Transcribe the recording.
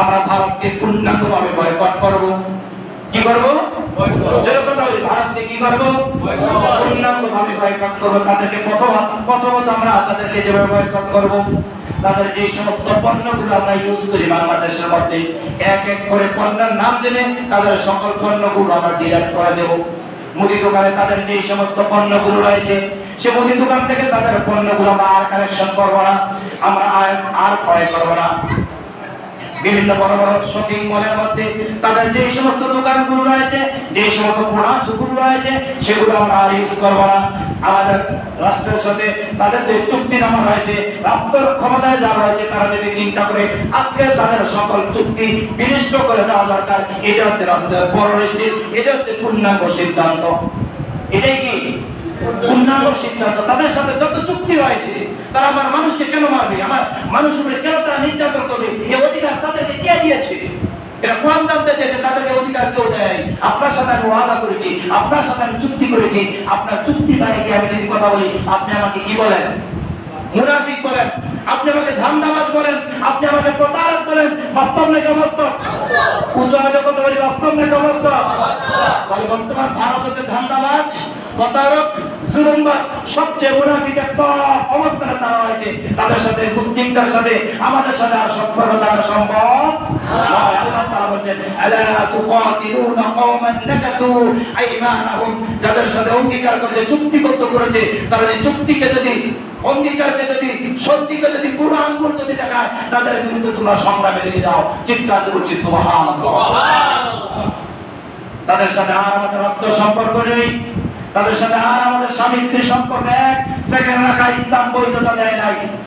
আমরা ভারতকে পূর্ণাঙ্গভাবে বয়কট করব। কি করব? ভারতকে কি করব? পূর্ণাঙ্গভাবে বয়কট করব। তাদেরকে প্রথমত প্রথমত আমরা তাদেরকে যেভাবে বয়কট করব তাদের যে সমস্ত পণ্যগুলো আমরা ইউজ করি বাংলাদেশের মধ্যে এক এক করে পণ্যের নাম জেনে তাদের সকল পণ্যগুলো আমরা ডিলেট করে দেব। মুদি দোকানে তাদের যে সমস্ত পণ্যগুলো রয়েছে সে মুদি দোকান থেকে তাদের পণ্যগুলো আমরা আর কালেকশন করব না। আমরা আর আর ক্রয় করব না। বিভিন্ন বড় বড় শপিং মলের মধ্যে তাদের যে সমস্ত দোকানগুলো রয়েছে যে সমস্ত প্রোডাক্টগুলো রয়েছে, সেগুলো আমরা আর ইউজ করব না। আমাদের রাষ্ট্রের সাথে তাদের যে চুক্তিনামা রয়েছে, রাষ্ট্রের ক্ষমতায় যা রয়েছে, তারা যদি চিন্তা করে, আজকে তাদের সকল চুক্তি বিনিষ্ট করে দেওয়া দরকার, এটা হচ্ছে রাষ্ট্রের পররাষ্ট্রের এটা হচ্ছে পূর্ণাঙ্গ সিদ্ধান্ত। এটাই কি? পূর্ণাঙ্গ সিদ্ধান্ত। তাদের সাথে যত চুক্তি রয়েছে তারা আমার মানুষকে কেন মারবে? আমার মানুষ উপরে কেন তারা নির্যাতন করবে? এই অধিকার তাদেরকে কে দিয়েছে? এরা জানতে তাদেরকে অধিকার কেউ দেয় আপনার সাথে আমি ওয়াদা করেছি, আপনার সাথে আমি চুক্তি করেছি, আপনার চুক্তি আমি যদি কথা বলি, আপনি আমাকে কি বলেন? মুনাফিক বলেন, আপনি আমাকে ধান্দাবাজ বলেন, আপনি আমাকে প্রতারক বলেন, বাস্তব নাকি অবাস্তব? উঁচু আওয়াজে কথা বলি, বাস্তব নাকি অবাস্তব? তাহলে বর্তমান ভারত হচ্ছে ধান্দাবাজ, প্রতারক, জুলুমবাজ, সবচেয়ে মুনাফিক একটা অবস্থানে তারা রয়েছে। তাদের সাথে মুসলিমদের সাথে, আমাদের সাথে আর সম্পর্ক থাকা সম্ভব আল্লাহ তাআলা বলছেন, আলা তুকাতিলুনা কওমান নাকাতু আইমানাহুম? যাদের সাথে অঙ্গীকার করেছে, চুক্তিবদ্ধ করেছে, তারা এই চুক্তিকে যদি অঙ্গীকারকে যদি সত্যিকে যদি পুরো আঙ্গুল যদি দেখায় তাদের বিরুদ্ধে তোমরা সংগ্রামে লেগে যাও। চিৎকার করছি তাদের সাথে আর আমাদের রক্ত সম্পর্ক নেই। তাদের সাথে আর আমাদের স্বামী স্ত্রী সম্পর্ক এক। সেকেন্ড রাখা ইসলাম বৈধতা দেয় নাই।